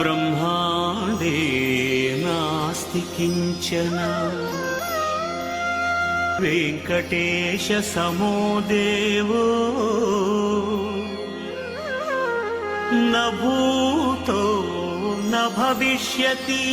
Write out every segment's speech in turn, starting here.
ब्रह्माण्डे नास्ति किञ्चन वेङ्कटेशसमो देवो न भूतो न भविष्यति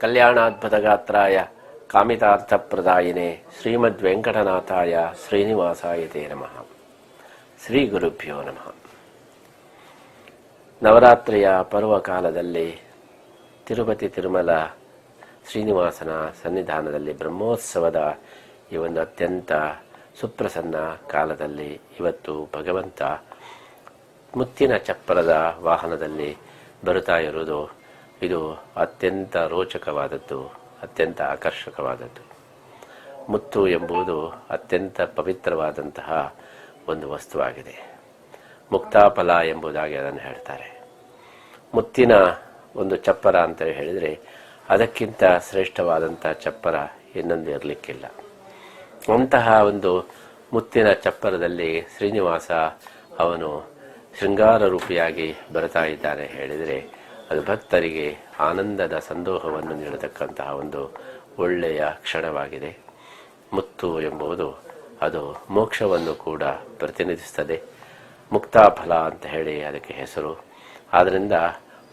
ಕಲ್ಯಾಣಾದ್ಭುತಗಾತ್ರಾಯ ಕಾಮಿತಾರ್ಥಪ್ರದಾಯಿನೇ ಶ್ರೀಮದ್ ವೆಂಕಟನಾಥಾಯ ಶ್ರೀನಿವಾಸಾಯ ತೇ ನಮಃ. ಶ್ರೀ ಗುರುಭ್ಯೋ ನಮಃ. ನವರಾತ್ರಿಯ ಪರ್ವಕಾಲದಲ್ಲಿ ತಿರುಪತಿ ತಿರುಮಲ ಶ್ರೀನಿವಾಸನ ಸನ್ನಿಧಾನದಲ್ಲಿ ಬ್ರಹ್ಮೋತ್ಸವದ ಈ ಒಂದು ಅತ್ಯಂತ ಸುಪ್ರಸನ್ನ ಕಾಲದಲ್ಲಿ ಇವತ್ತು ಭಗವಂತ ಮುತ್ತಿನ ಚಪ್ಪರದ ವಾಹನದಲ್ಲಿ ಬರುತ್ತಾ ಇರುವುದು ಇದು ಅತ್ಯಂತ ರೋಚಕವಾದದ್ದು, ಅತ್ಯಂತ ಆಕರ್ಷಕವಾದದ್ದು. ಮುತ್ತು ಎಂಬುದು ಅತ್ಯಂತ ಪವಿತ್ರವಾದಂತಹ ಒಂದು ವಸ್ತುವಾಗಿದೆ. ಮುಕ್ತಾಫಲ ಎಂಬುದಾಗಿ ಅದನ್ನು ಹೇಳ್ತಾರೆ. ಮುತ್ತಿನ ಒಂದು ಚಪ್ಪರ ಅಂತ ಹೇಳಿದರೆ ಅದಕ್ಕಿಂತ ಶ್ರೇಷ್ಠವಾದಂಥ ಚಪ್ಪರ ಇನ್ನೊಂದು ಇರಲಿಕ್ಕಿಲ್ಲ. ಅಂತಹ ಒಂದು ಮುತ್ತಿನ ಚಪ್ಪರದಲ್ಲಿ ಶ್ರೀನಿವಾಸ ಅವನು ಶೃಂಗಾರ ರೂಪಿಯಾಗಿ ಬರ್ತಾ ಇದ್ದಾನೆ ಹೇಳಿದರೆ ಅದು ಭಕ್ತರಿಗೆ ಆನಂದದ ಸಂದೋಹವನ್ನು ನೀಡತಕ್ಕಂತಹ ಒಂದು ಒಳ್ಳೆಯ ಕ್ಷಣವಾಗಿದೆ. ಮುತ್ತು ಎಂಬುದು ಅದು ಮೋಕ್ಷವನ್ನು ಕೂಡ ಪ್ರತಿನಿಧಿಸ್ತದೆ ಮುಕ್ತಾಫಲ ಅಂತ ಹೇಳಿ ಅದಕ್ಕೆ ಹೆಸರು. ಆದ್ದರಿಂದ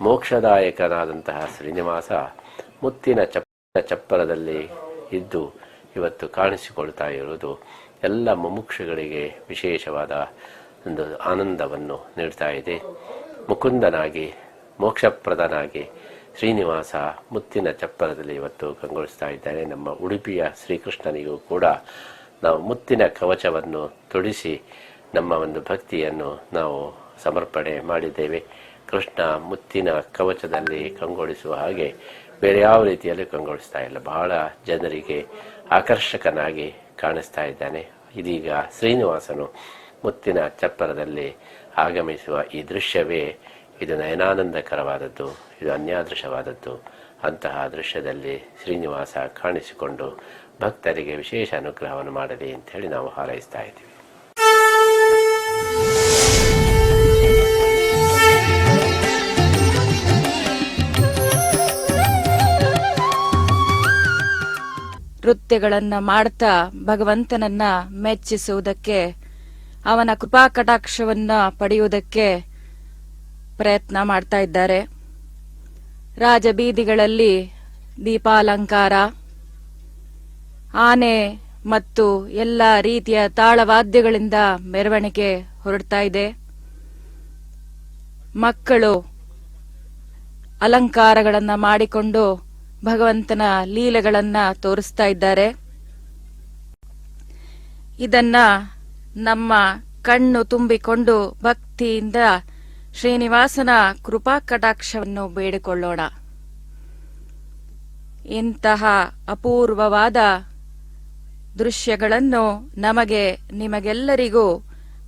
ಮೋಕ್ಷದಾಯಕನಾದಂತಹ ಶ್ರೀನಿವಾಸ ಮುತ್ತಿನ ಚಪ್ಪ ಚಪ್ಪರದಲ್ಲಿ ಇದ್ದು ಇವತ್ತು ಕಾಣಿಸಿಕೊಳ್ತಾ ಇರುವುದು ಎಲ್ಲ ಮುಮುಕ್ಷಗಳಿಗೆ ವಿಶೇಷವಾದ ಒಂದು ಆನಂದವನ್ನು ನೀಡ್ತಾ ಇದೆ. ಮುಕುಂದನಾಗಿ ಮೋಕ್ಷಪ್ರದನಾಗಿ ಶ್ರೀನಿವಾಸ ಮುತ್ತಿನ ಚಪ್ಪರದಲ್ಲಿ ಇವತ್ತು ಕಂಗೊಳಿಸ್ತಾ ಇದ್ದಾನೆ ನಮ್ಮ ಉಡುಪಿಯ ಶ್ರೀಕೃಷ್ಣನಿಗೂ ಕೂಡ ನಾವು ಮುತ್ತಿನ ಕವಚವನ್ನು ತೊಡಿಸಿ ನಮ್ಮ ಒಂದು ಭಕ್ತಿಯನ್ನು ನಾವು ಸಮರ್ಪಣೆ ಮಾಡಿದ್ದೇವೆ. ಕೃಷ್ಣ ಮುತ್ತಿನ ಕವಚದಲ್ಲಿ ಕಂಗೊಳಿಸುವ ಹಾಗೆ ಬೇರೆ ಯಾವ ರೀತಿಯಲ್ಲಿ ಕಂಗೊಳಿಸ್ತಾ ಇಲ್ಲ. ಬಹಳ ಜನರಿಗೆ ಆಕರ್ಷಕನಾಗಿ ಕಾಣಿಸ್ತಾ ಇದ್ದಾನೆ. ಇದೀಗ ಶ್ರೀನಿವಾಸನು ಮುತ್ತಿನ ಚಪ್ಪರದಲ್ಲಿ ಆಗಮಿಸುವ ಈ ದೃಶ್ಯವೇ ಇದು ನಯನಾನಂದಕರವಾದದ್ದು ಇದು ಅನ್ಯಾದೃಶವಾದದ್ದು. ಅಂತಹ ದೃಶ್ಯದಲ್ಲಿ ಶ್ರೀನಿವಾಸ ಕಾಣಿಸಿಕೊಂಡು ಭಕ್ತರಿಗೆ ವಿಶೇಷ ಅನುಗ್ರಹವನ್ನು ಮಾಡಲಿ ಅಂತ ಹೇಳಿ ನಾವು ಹಾರೈಸ್ತಾ ಇದ್ದೀವಿ. ನೃತ್ಯಗಳನ್ನ ಮಾಡ್ತಾ ಭಗವಂತನನ್ನ ಮೆಚ್ಚಿಸುವುದಕ್ಕೆ, ಅವನ ಕೃಪಾ ಕಟಾಕ್ಷವನ್ನ ಪಡೆಯುವುದಕ್ಕೆ ಪ್ರಯತ್ನ ಮಾಡ್ತಾ ಇದ್ದಾರೆ. ರಾಜಬೀದಿಗಳಲ್ಲಿ ದೀಪಾಲಂಕಾರ, ಆನೆ ಮತ್ತು ಎಲ್ಲ ರೀತಿಯ ತಾಳವಾದ್ಯಗಳಿಂದ ಮೆರವಣಿಗೆ ಹೊರಡ್ತಾ ಇದೆ. ಮಕ್ಕಳು ಅಲಂಕಾರಗಳನ್ನ ಮಾಡಿಕೊಂಡು ಭಗವಂತನ ಲೀಲೆಗಳನ್ನ ತೋರಿಸ್ತಾ ಇದ್ದಾರೆ. ಇದನ್ನ ನಮ್ಮ ಕಣ್ಣು ತುಂಬಿಕೊಂಡು ಭಕ್ತಿಯಿಂದ ಶ್ರೀನಿವಾಸನ ಕೃಪಾ ಕಟಾಕ್ಷವನ್ನು ಬೇಡಿಕೊಳ್ಳೋಣ. ಇಂತಹ ಅಪೂರ್ವವಾದ ದೃಶ್ಯಗಳನ್ನು ನಮಗೆ ನಿಮಗೆಲ್ಲರಿಗೂ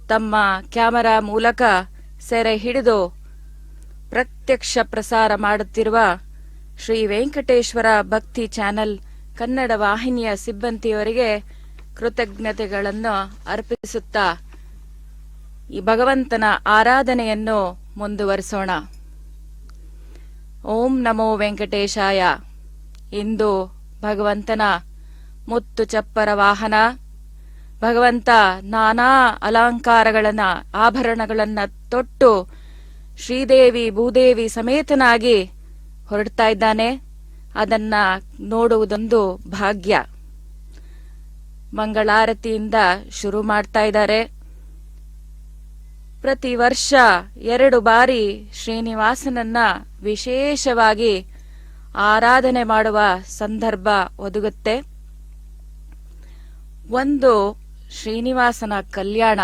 ತಮ್ಮ ಕ್ಯಾಮರಾ ಮೂಲಕ ಸೆರೆ ಹಿಡಿದು ಪ್ರತ್ಯಕ್ಷ ಪ್ರಸಾರ ಮಾಡುತ್ತಿರುವ ಶ್ರೀ ವೆಂಕಟೇಶ್ವರ ಭಕ್ತಿ ಚಾನೆಲ್ ಕನ್ನಡ ವಾಹಿನಿಯ ಸಿಬ್ಬಂದಿಯವರಿಗೆ ಕೃತಜ್ಞತೆಗಳನ್ನು ಅರ್ಪಿಸುತ್ತಾ ಈ ಭಗವಂತನ ಆರಾಧನೆಯನ್ನು ಮುಂದುವರಿಸೋಣ. ಓಂ ನಮೋ ವೆಂಕಟೇಶಾಯ. ಇಂದು ಭಗವಂತನ ಮುತ್ತು ಚಪ್ಪರ ವಾಹನ. ಭಗವಂತ ನಾನಾ ಅಲಂಕಾರಗಳನ್ನ, ಆಭರಣಗಳನ್ನ ತೊಟ್ಟು ಶ್ರೀದೇವಿ, ಭೂದೇವಿ ಸಮೇತನಾಗಿ ಹೊರಡ್ತಾ ಇದ್ದಾನೆ. ಅದನ್ನ ನೋಡುವುದೊಂದು ಭಾಗ್ಯ. ಮಂಗಳಾರತಿಯಿಂದ ಶುರು ಮಾಡ್ತಾ ಇದ್ದಾರೆ. ಪ್ರತಿ ವರ್ಷ ಎರಡು ಬಾರಿ ಶ್ರೀನಿವಾಸನನ್ನ ವಿಶೇಷವಾಗಿ ಆರಾಧನೆ ಮಾಡುವ ಸಂದರ್ಭ ಒದಗುತ್ತೆ. ಒಂದು ಶ್ರೀನಿವಾಸನ ಕಲ್ಯಾಣ,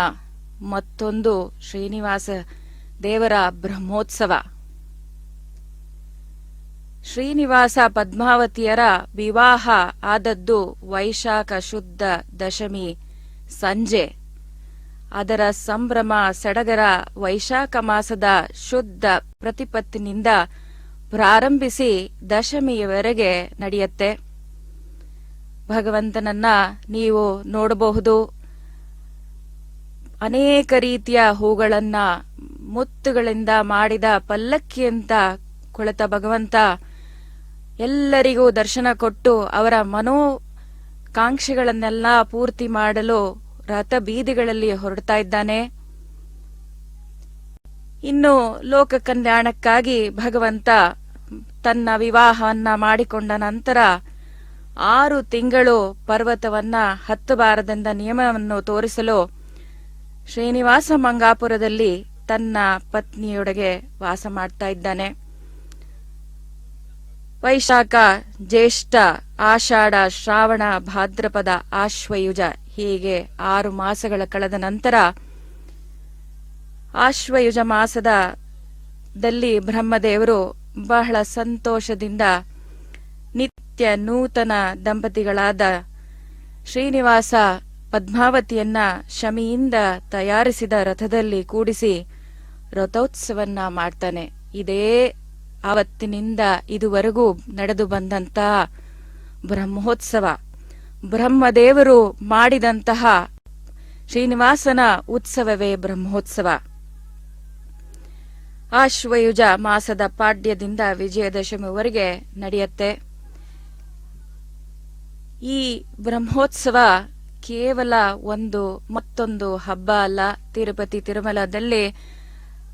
ಮತ್ತೊಂದು ಶ್ರೀನಿವಾಸ ದೇವರ ಬ್ರಹ್ಮೋತ್ಸವ. ಶ್ರೀನಿವಾಸ ಪದ್ಮಾವತಿಯರ ವಿವಾಹ ಆದದ್ದು ವೈಶಾಖ ಶುದ್ಧ ದಶಮಿ ಸಂಜೆ. ಅದರ ಸಂಭ್ರಮ ಸಡಗರ ವೈಶಾಖ ಮಾಸದ ಶುದ್ಧ ಪ್ರತಿಪತ್ತಿನಿಂದ ಪ್ರಾರಂಭಿಸಿ ದಶಮಿಯವರೆಗೆ ನಡೆಯುತ್ತೆ. ಭಗವಂತನನ್ನ ನೀವು ನೋಡಬಹುದು. ಅನೇಕ ರೀತಿಯ ಹೂಗಳನ್ನ ಮುತ್ತುಗಳಿಂದ ಮಾಡಿದ ಪಲ್ಲಕ್ಕಿಯಂತ ಕುಳಿತ ಭಗವಂತ ಎಲ್ಲರಿಗೂ ದರ್ಶನ ಕೊಟ್ಟು ಅವರ ಮನೋಕಾಂಕ್ಷೆಗಳನ್ನೆಲ್ಲ ಪೂರ್ತಿ ಮಾಡಲು ರಥ ಬೀದಿಗಳಲ್ಲಿ ಹೊರಡ್ತಾ ಇದ್ದಾನೆ. ಇನ್ನು ಲೋಕ ಕಲ್ಯಾಣಕ್ಕಾಗಿ ಭಗವಂತ ತನ್ನ ವಿವಾಹವನ್ನ ಮಾಡಿಕೊಂಡ ನಂತರ ಆರು ತಿಂಗಳು ಪರ್ವತವನ್ನ ಹತ್ತಬಾರದೆಂದ ನಿಯಮವನ್ನು ತೋರಿಸಲು ಶ್ರೀನಿವಾಸ ಮಂಗಾಪುರದಲ್ಲಿ ತನ್ನ ಪತ್ನಿಯೊಡೆಗೆ ವಾಸ ಮಾಡ್ತಾ ಇದ್ದಾನೆ. ವೈಶಾಖ, ಜ್ಯೇಷ್ಠ, ಆಷಾಢ, ಶ್ರಾವಣ, ಭಾದ್ರಪದ, ಆಶ್ವಯುಜ ಹೀಗೆ ಆರು ಮಾಸಗಳ ಕಳೆದ ನಂತರ ಆಶ್ವಯುಜ ಮಾಸದ ದಲ್ಲಿ ಬ್ರಹ್ಮದೇವರು ಬಹಳ ಸಂತೋಷದಿಂದ ನಿತ್ಯ ನೂತನ ದಂಪತಿಗಳಾದ ಶ್ರೀನಿವಾಸ ಪದ್ಮಾವತಿಯನ್ನ ಶಮಿಯಿಂದ ತಯಾರಿಸಿದ ರಥದಲ್ಲಿ ಕೂಡಿಸಿ ರಥೋತ್ಸವನ್ನ ಮಾಡ್ತಾನೆ. ಇದೇ ಆವತ್ತಿನಿಂದ ಇದುವರೆಗೂ ನಡೆದು ಬಂದಂತ ಬ್ರಹ್ಮೋತ್ಸವ. ಬ್ರಹ್ಮದೇವರು ಮಾಡಿದಂತಹ ಶ್ರೀನಿವಾಸನ ಉತ್ಸವವೇ ಬ್ರಹ್ಮೋತ್ಸವ. ಆಶ್ವಯುಜ ಮಾಸದ ಪಾಡ್ಯದಿಂದ ವಿಜಯದಶಮಿವರೆಗೆ ನಡೆಯುತ್ತೆ. ಈ ಬ್ರಹ್ಮೋತ್ಸವ ಕೇವಲ ಒಂದು ಮತ್ತೊಂದು ಹಬ್ಬ ಅಲ್ಲ, ತಿರುಪತಿ ತಿರುಮಲದಲ್ಲಿ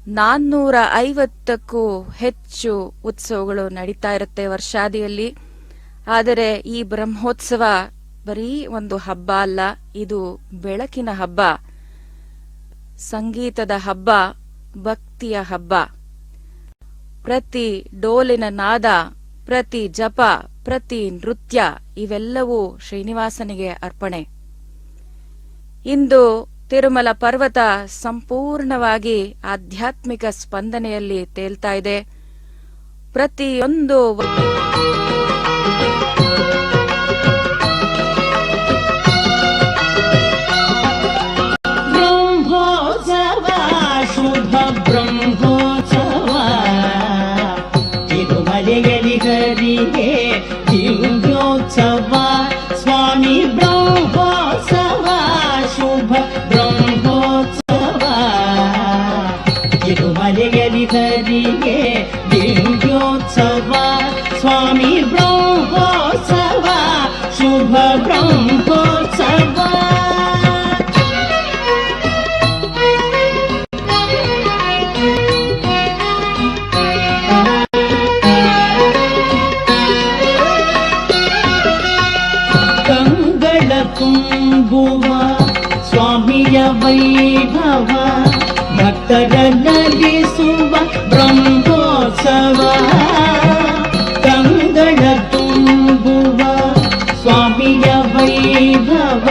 ನಾನ್ನೂರ ಐವತ್ತಕ್ಕೂ ಹೆಚ್ಚು ಉತ್ಸವಗಳು ನಡೀತಾ ಇರುತ್ತೆ ವರ್ಷಾದಿಯಲ್ಲಿ. ಆದರೆ ಈ ಬ್ರಹ್ಮೋತ್ಸವ ಬರೀ ಒಂದು ಹಬ್ಬ ಅಲ್ಲ, ಇದು ಬೆಳಕಿನ ಹಬ್ಬ, ಸಂಗೀತದ ಹಬ್ಬ, ಭಕ್ತಿಯ ಹಬ್ಬ. ಪ್ರತಿ ಡೋಲಿನ ನಾದ, ಪ್ರತಿ ಜಪ, ಪ್ರತಿ ನೃತ್ಯ, ಇವೆಲ್ಲವೂ ಶ್ರೀನಿವಾಸನಿಗೆ ಅರ್ಪಣೆ. ಇಂದು ತಿರುಮಲ ಪರ್ವತ ಸಂಪೂರ್ಣವಾಗಿ ಆಧ್ಯಾತ್ಮಿಕ ಸ್ಪಂದನೆಯಲ್ಲಿ ತೇಲ್ತಾ ಇದೆ. ಪ್ರತಿಯೊಂದು ತುಂಬುವ ಸ್ವಾಮಿಯ ವೈಭವ ಭಕ್ತರ ನಲಿಸುವ ಬ್ರಹ್ಮೋತ್ಸವ ಕಂಗಳ ತುಂಬುವ ಸ್ವಾಮಿಯ ವೈಭವ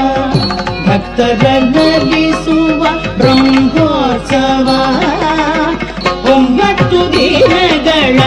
ಭಕ್ತರ ನಲಿಸುವ ಬ್ರಹ್ಮೋತ್ಸವ ಒಂಬತ್ತು ದಿನಗಳ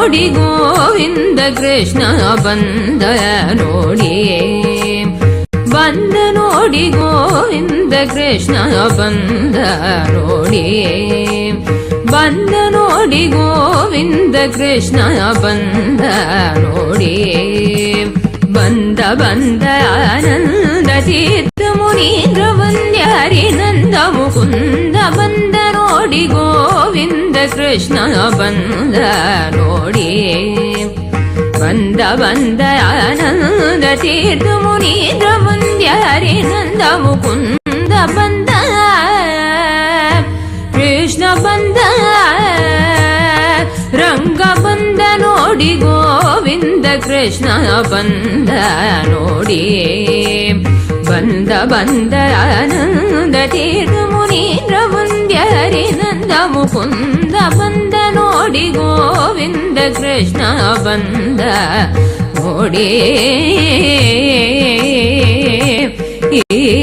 ನೋಡಿ ಗೋವಿಂದ ಕೃಷ್ಣ ಬಂದ ನೋಡಿ ಬಂದ ನೋಡಿ ಗೋವಿಂದ ಕೃಷ್ಣ ಬಂದ ನೋಡಿ ಬಂದ ನೋಡಿ ಗೋವಿಂದ ಕೃಷ್ಣ ಬಂದ ನೋಡಿ ಬಂದ ಬಂದ ಆನಂದ ತೀರ್ಥ ಮುನೀಂದ್ರ ವಂದ್ಯಾರಿ ನಂದ ಮುಕುಂದ ಬಂದ ನೋಡಿ ಗೋವಿಂದ ಕೃಷ್ಣ ಬಂದ ನೋಡಿ ಬಂದ ಬಂದ ಆನಂದ ತೀರ್ಥ ಮುನೀಂದ್ರ ವಂದ್ಯಾರಿ ನಂದ ಮುಕುಂದ ಬಂದ ಬಂದ ರಂಗ ಬಂದ ನೋಡಿ ಗೋವಿಂದ ಕೃಷ್ಣ ಬಂದ ನೋಡಿ ಬಂದ ಬಂದ ಆನಂದ ತೀರ್ಥ ಮುನೀಂದ್ರ ಮುಂದ್ಯ ಹರಿನಂದ ಮುಕುಂದ ಬಂದ ನೋಡಿ ಗೋವಿಂದ ಕೃಷ್ಣ ಬಂದ ನೋಡಿ ಏ